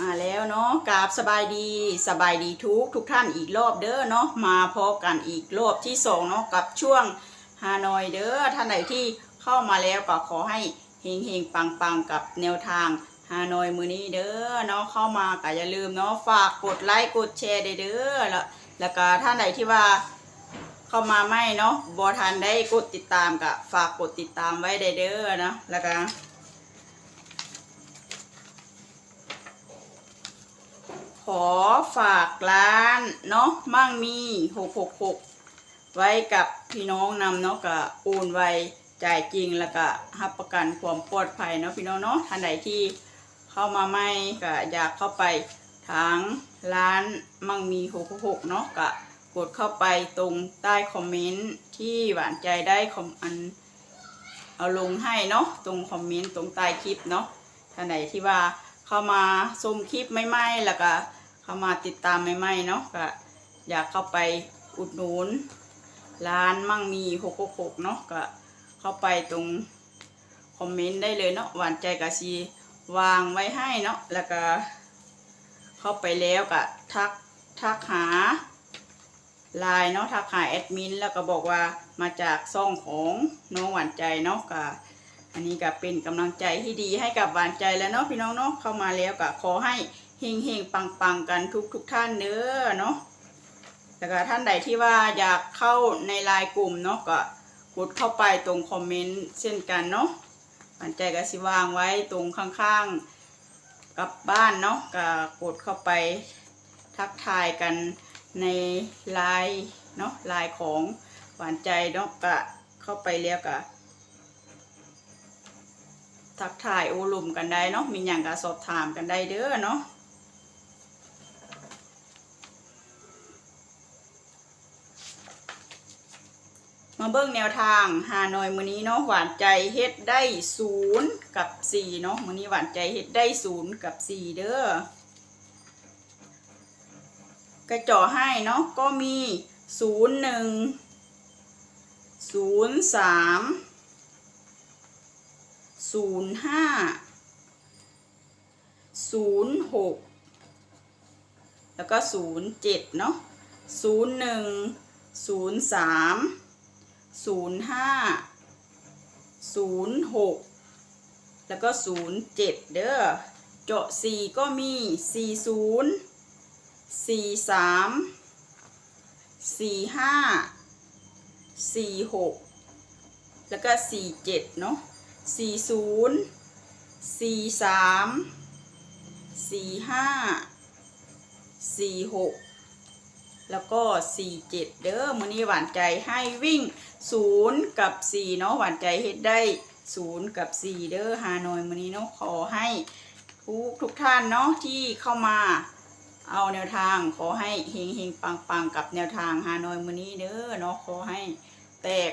มาแล้วเนาะกราบสบายดีสบายดีทุกทุกท่านอีกรอบเด้อเนาะมาพบกันอีกรอบที่สองเนาะกับช่วงฮานอยเด้อท่านไหนที่เข้ามาแล้วก็ขอให้เฮงเฮงปังปังๆกับแนวทางฮานอยมือนี้เด้อเนาะเข้ามาก็อย่าลืมเนาะฝากกดไลค์กดแชร์เด้อแล้วแล้วก็ท่านไหนที่ว่าเข้ามาไม่เนาะบอทันได้กดติดตามก็ฝากกดติดตามไว้เด้อเนาะแล้วก็ ขอฝากร้านเนาะมั่งมีหกหกหกไว้กับพี่น้องนำเนาะกับโอนไวจ่ายจริงแล้วก็รับประกันความปลอดภัยเนาะพี่น้องเนาะท่านใดที่เข้ามาใหม่ก็อยากเข้าไปทางร้านมั่งมีหกหกหกเนาะก็กดเข้าไปตรงใต้คอมเมนต์ที่หวานใจได้คอมอันเอาลงให้เนาะตรงคอมเมนต์ตรงใต้คลิปเนาะท่านใดที่ว่าเข้ามาชมคลิปใหม่ๆแล้วก็ เข้ามาติดตามใหม่ๆเนาะก็อยากเข้าไปอุดหนุนร้านมั่งมีหกหกเนาะก็เข้าไปตรงคอมเมนต์ได้เลยเนาะหวานใจกับซีวางไว้ให้เนาะแล้วก็เข้าไปแล้วก็ทักทักหาไลน์เนาะทักหาแอดมินแล้วก็บอกว่ามาจากซ่องของน้องหวานใจเนาะก็อันนี้ก็เป็นกำลังใจที่ดีให้กับหวานใจแล้วเนาะพี่น้องเนาะเข้ามาแล้วก็ขอให้ เฮงเฮงปังปังกันทุกทุกท่านเด้อเนาะแล้วก็ท่านใดที่ว่าอยากเข้าในไลน์กลุ่มเนาะก็กดเข้าไปตรงคอมเมนต์เช่นกันเนาะปันใจก็สิวางไว้ตรงข้างๆกับบ้านเนาะก็กดเข้าไปทักทายกันในไลน์เนาะไลน์ของหวานใจเนาะก็เข้าไปแล้วก็ทักทายโอลุมกันได้เนาะมีอย่างก็สอบถามกันได้เด้อเนาะ มาเบิ่งแนวทางฮานอยมื้อนี้เนาะหวานใจเฮ็ดได้ศูนย์กับสี่เนาะมื้อนี้หวานใจเฮ็ดได้ศูนย์กับสี่เด้อกระจาะให้เนาะก็มีศูนย์หนึ่งศูนย์สามศูนย์ห้าศูนย์หกแล้วก็ศูนย์เจ็ดเนาะศูนย์หนึ่งศูนย์สาม ศูนย์ห้าศูนย์หกแล้วก็ศูนย์เจ็ดเด้อเจาะสี่ก็มีสี่ศูนย์สี่สามสี่ห้าสี่หกแล้วก็สี่เจ็ดเนาะสี่ศูนย์สี่สามสี่ห้าสี่หก แล้วก็สี่เด้อมื้อนี้หวานใจให้วิ่งศูนย์กับสี่เนาะหวานใจเฮ็ดได้ศูนย์กับสี่เด้อฮานอยมื้อนี้เนาะขอให้ทุกทุกท่านเนาะที่เข้ามาเอาแนวทางขอให้เฮงเฮงปังปังกับแนวทางฮานอยมื้อนี้เด้อเนาะขอให้แตก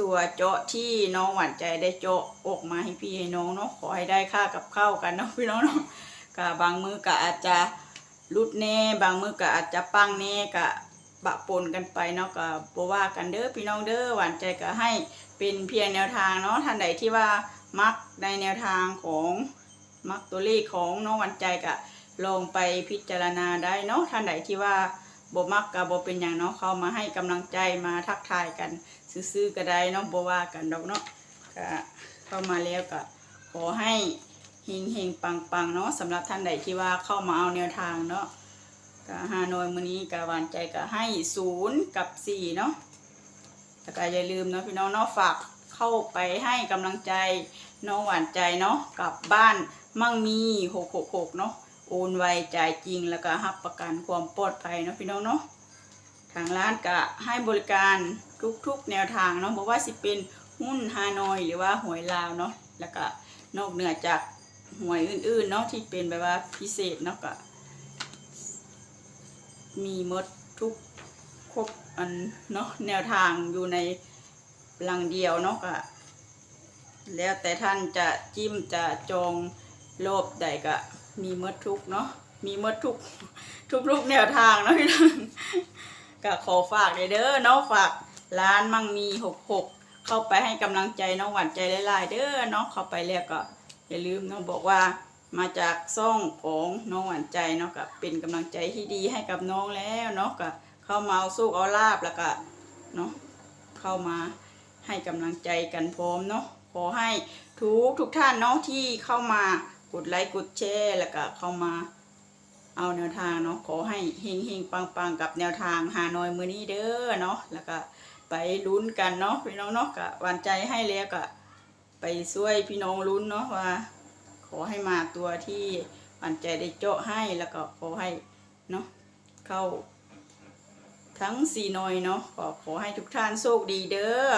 ตัวเจาะที่น้องหวานใจได้เจาะออกมาให้พี่ให้น้องเนาะขอให้ได้ค่ากับข้าวกันเนาะพี่น้องเนาะกะบางมือก็อาจจะ รุดแน่บางมือก็อาจจะปังแน่กะปะปนกันไปเนาะก็บว่ากันเด้อพี่น้องเด้อหวานใจก็ให้เป็นเพียงแนวทางเนาะท่านใดที่ว่ามักในแนวทางของมักตัวเลขของน้องหวานใจก็ลองไปพิจารณาได้เนาะท่านใดที่ว่าบมักก็บ่เป็นอย่างเนาะเข้ามาให้กำลังใจมาทักทายกัน ซื้อๆก็ได้เนาะบว่ากันดอกเนาะก็เข้ามาแล้วก็ขอให้ เฮงเฮงปังปังเนาะสำหรับท่านใดที่ว่าเข้ามาเอาแนวทางเนาะก็ฮานอยมือนี้ก็หวานใจก็ให้ศูนย์กับสี่เนาะแต่ก็อย่าลืมเนาะพี่น้องเนาะฝากเข้าไปให้กำลังใจน้องหวานใจเนาะกับบ้านมั่งมีหกหกหกเนาะโอนไวจ่ายจริงแล้วก็รับประกันความปลอดภัยเนาะพี่น้องเนาะทางร้านก็ให้บริการทุกๆแนวทางเนาะบอกว่าสิเป็นหุ้นฮานอยหรือว่าหวยลาวเนาะแล้วก็นอกเหนือจาก หวยอื่นๆเนาะที่เป็นแบบว่าพิเศษเนาะก็มีมดทุกครบอันเนาะแนวทางอยู่ในลังเดียวเนาะก็แล้วแต่ท่านจะจิ้มจะจองโลบใดก็มีมดทุกเนาะมีมดทุกทุกๆแนวทางเนาะพี่น้องก็ขอฝากเลยเด้อเนาะฝากร้านมั่งมีหกหกเข้าไปให้กำลังใจน้องหวานใจหลายๆเด้อเนาะเข้าไปแล้วก็ อย่าลืมเนาะบอกว่ามาจากซ่องของน้องหวานใจเนาะก็เป็นกำลังใจที่ดีให้กับน้องแล้วเนาะก็เข้ามาเอาสู้เอาลาบแล้วก็เนาะเข้ามาให้กำลังใจกันพร้อมเนาะขอให้ทุกทุกท่านเนาะที่เข้ามากดไลค์กดแชร์แล้วก็เข้ามาเอาแนวทางเนาะขอให้เฮงเฮงปังปังกับแนวทางหานอยมือนี้เด้อเนาะแล้วก็ไปลุ้นกันเนาะพี่น้องเนาะก็หวานใจให้แล้วก็ ไปช่วยพี่น้องลุ้นเนาะว่า ขอให้มาตัวที่ปันใจได้เจาะให้แล้วก็ขอให้เนาะเข้า ทั้งสี่หน่อยเนาะก็ขอให้ทุกท่านโชคดีเด้อ